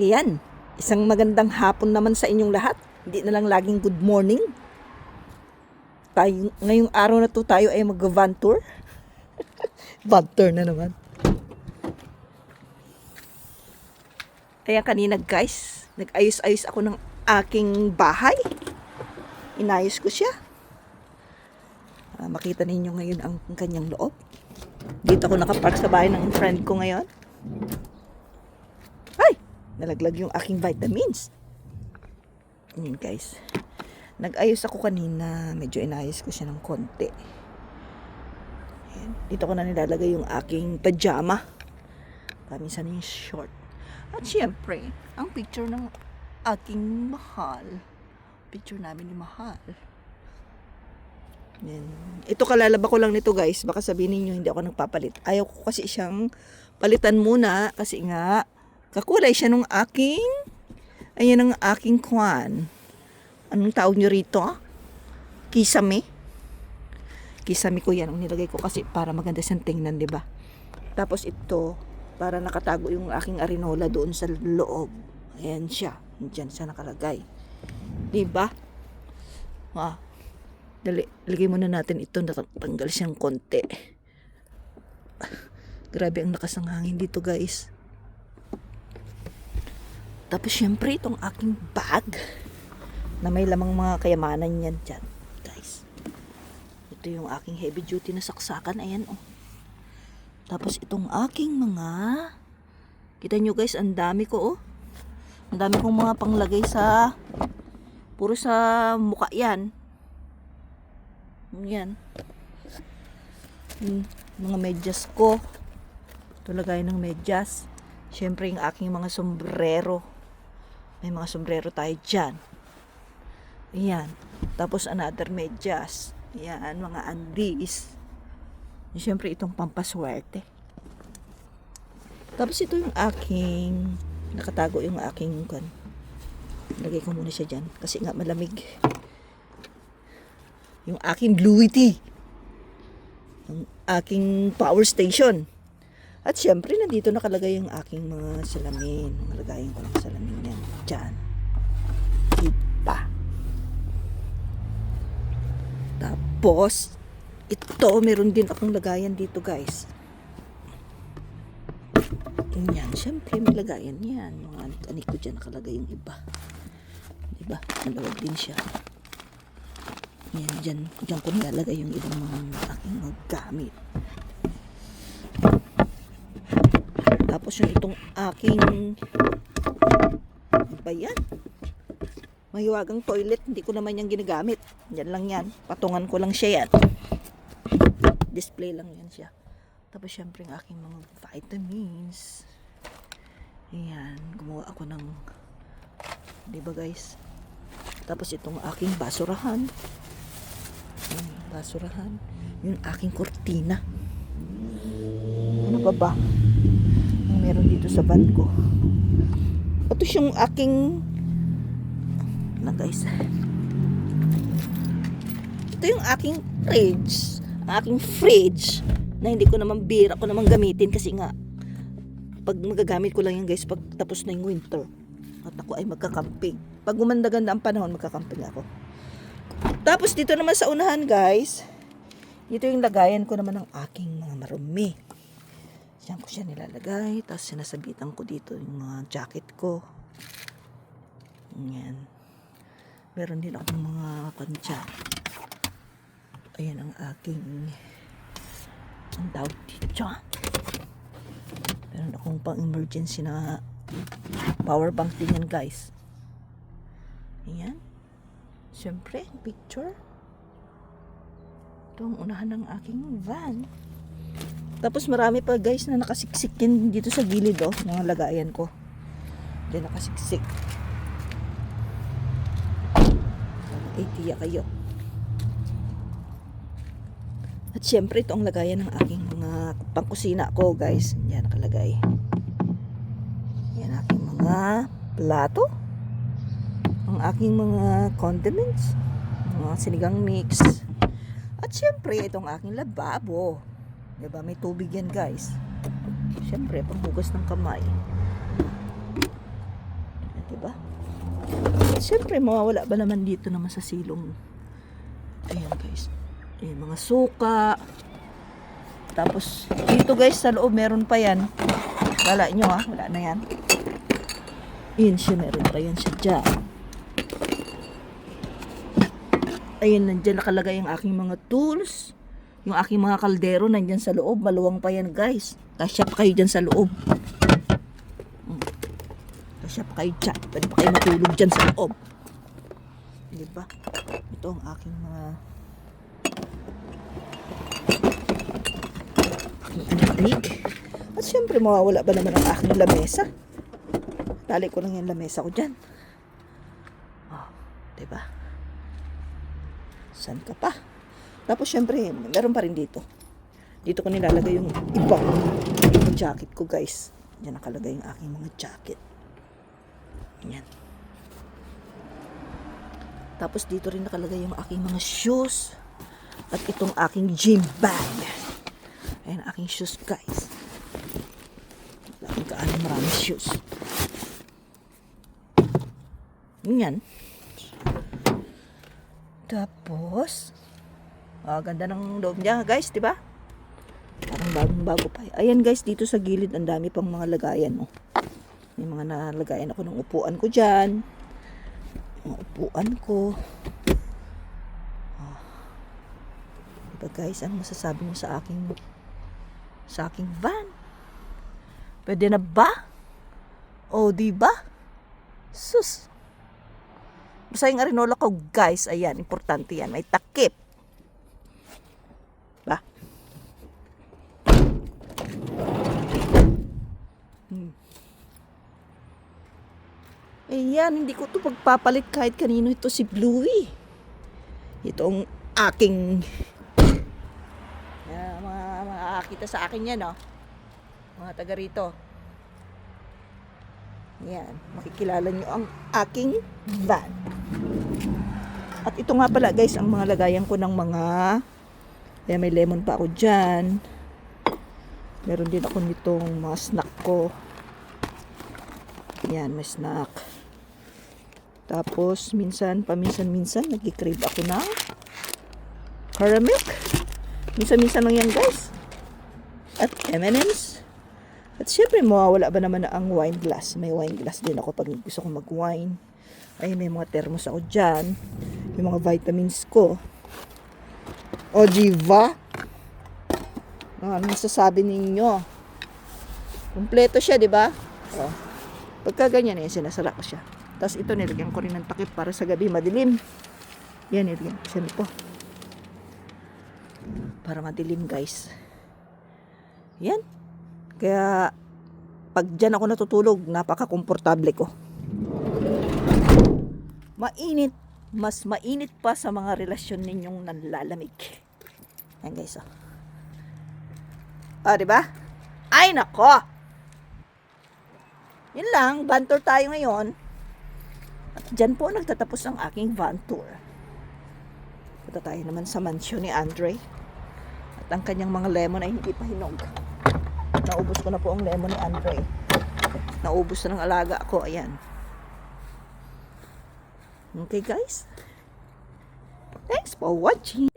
Ayan, isang magandang hapon naman sa inyong lahat. Hindi na lang laging good morning. Tayo, ngayong araw na to tayo ay mag-van tour. na naman. Kaya kanina guys, nag-ayos-ayos ako ng aking bahay. Inayos ko siya. Ah, makita ninyo ngayon ang kanyang loob. Dito ako nakapark sa bahay ng friend ko ngayon. Ay! Nalaglag yung aking vitamins. Yun guys. Nag-ayos ako kanina. Medyo inayos ko siya ng konti. Ayan. Dito ko na nilalagay yung aking pajama. Paminsan yung short. At syempre, ang picture ng aking mahal. Picture namin ni Mahal. Yan. Ito kalalaba ko lang nito guys. Baka sabihin niyo hindi ako nagpapalit. Ayaw ko kasi siyang palitan muna kasi nga kakulay siya nung aking ayan ang aking kwan. Anong tawag niyo rito? Kisame. Kisame ko yan ang nilagay ko kasi para maganda siyang tingnan, di ba? Tapos ito, para nakatago yung aking arinola doon sa loob. Ayan siya. Diyan siya nakalagay. Di ba? Ah, Dali, lagay muna natin ito, natanggal siyang konti. Grabe ang lakas ng hangin dito, guys. Tapos, syempre, itong aking bag na may lamang mga kayamanan yan dyan, guys. Ito yung aking heavy duty na saksakan. Ayan, oh. Tapos, itong aking mga... Kita nyo, guys, ang dami ko, oh. Ang dami kong mga panglagay sa... Puro sa mukha yan. Yan. Hmm, mga medyas ko. Ito lagay ng medyas. Siyempre yung aking mga sombrero. May mga sombrero tayo dyan. Ayan. Tapos another medyas. Ayan, mga andis. Siyempre itong pampaswerte. Tapos ito yung aking nakatago yung aking kan. Lagay ko muna siya dyan kasi nga malamig yung aking Louis T. Yung aking power station. At syempre, nandito nakalagay yung aking mga salamin. Nalagayin ko ng salamin yan. Diyan. Diba? Tapos, ito, meron din akong lagayan dito, guys. Yan, syempre, may lagayan yan. Mga anik ko dyan nakalagay yung iba. Diba? Nalawag din siya. Yan, dyan, dyan ko nilalagay yung ibang mga aking mga gamit. Tapos yung itong aking ano ba yan? Mahiwagang toilet, hindi ko naman yan ginagamit. Yan lang yan. Patungan ko lang siya yan. Display lang yan siya. Tapos syempre yung aking mga vitamins. Ayan, gumawa ako ng, di ba guys? Tapos itong aking basurahan. Ayan, basurahan. Yung aking kortina. Ano pa ba? Ang meron dito sa van ko. Tapos yung aking na guys. Ito yung aking fridge. Ang aking fridge na hindi ko naman bira ko naman gamitin kasi nga pag magagamit ko lang yan guys pag tapos na yung winter at ako ay magkakamping. Pag gumanda-ganda ang panahon, magkakamping ako. Tapos dito naman sa unahan guys, dito yung lagayan ko naman ng aking mga marumi. Diyan ko siya nilalagay. Tapos sinasabitan ko dito yung mga jacket ko. Yan. Meron din akong mga kantsa. Ayan ang aking ang tawag dito. Meron akong pang emergency na power bank din yan guys. Ayan. Siyempre, picture. Ito ang unahan ng aking van. Tapos marami pa guys na nakasiksik yan dito sa gilid oh, mga lagayan ko. Diyan nakasiksik. Ay, tiya kayo. At syempre, ito ang lagayan ng aking mga pangkusina ko, guys. Yan, nakalagay. Yan, aking mga plato. Ang aking mga condiments. Mga sinigang mix. At syempre, itong aking lababo. Diba, may tubig yan, guys. Syempre, panghugas ng kamay. At syempre, mawawala ba naman dito naman sa silong. Ayan guys. Ayan, mga suka. Tapos, dito guys, sa loob, meron pa yan. Wala nyo ha, wala na yan. Ayan siya, meron pa yan siya dyan. Ayan, nandyan nakalagay ang aking mga tools. Yung aking mga kaldero, nandyan sa loob. Maluwang pa yan guys. Kasya pa kayo dyan sa loob. Kasya pa kayo dyan. Pwede pa kayo matulog dyan sa loob. Di ba? Ito ang aking mga aking. At syempre, mawawala ba naman ang aking lamesa? Tali ko lang yung lamesa ko dyan. Oh, di ba? San ka pa? Tapos syempre, meron pa rin dito. Dito ko nilalagay yung ibang yung jacket ko, guys. Diyan nakalagay yung aking mga jacket. Yan. Tapos dito rin nakalagay yung aking mga shoes. At itong aking gym bag. Ayan aking shoes, guys. Laging kaano maraming shoes. Yan. Tapos, ah, ganda ng loob niya, guys, di ba? Parang bagong bago pa. Ayan, guys, dito sa gilid, ang dami pang mga lagayan, oh. May mga nalagayan ako ng upuan ko dyan. Mga upuan ko. Ah. Diba, guys, ano masasabi mo sa aking sa aking van? Pwede na ba? O, di ba? Sus. Basta yung arinola ko, guys, ayan, importante yan. May takip. Ba? Hmm. Ayan, hindi ko to pagpapalit kahit kanino ito si Bluey. Itong aking Yan, mga makakakita sa akin yan, no? Mga taga rito. Yan, makikilala nyo ang aking van. At ito nga pala guys, ang mga lagayan ko ng mga, ayan, may lemon pa ako dyan. Meron din ako nitong mga snack ko. Yan, may snack. Tapos, minsan, paminsan-minsan, nagkikrave ako ng caramel. Minsan-minsan lang yan guys. At M&M's. At syempre, mawawala ba naman na ang wine glass. May wine glass din ako pag gusto ko mag-wine. Ay, may mga thermos ako dyan. Yung mga vitamins ko. Ojiva. Ah, ano masasabi ninyo? Kompleto siya, di ba? Oh. Pagka ganyan, eh, sinasara ko siya. Tapos ito, nilagyan ko rin ng takip para sa gabi madilim. Yan, nilagyan ko siya nito. Para madilim, guys. Yan. Kaya, pag dyan ako natutulog, napaka-komportable ko. Mainit. Mas mainit pa sa mga relasyon ninyong nanlalamig. Yan guys, oh. Ah, di ba? Ay, nako! Yun lang, van tour tayo ngayon. At dyan po nagtatapos ang aking van tour. Punta tayo naman sa mansyon ni Andre. At ang kanyang mga lemon ay hindi pa hinog. Naubos ko na po ang lemon ni Andre. Naubos na ng alaga ko. Ayan. Okay guys. Thanks for watching.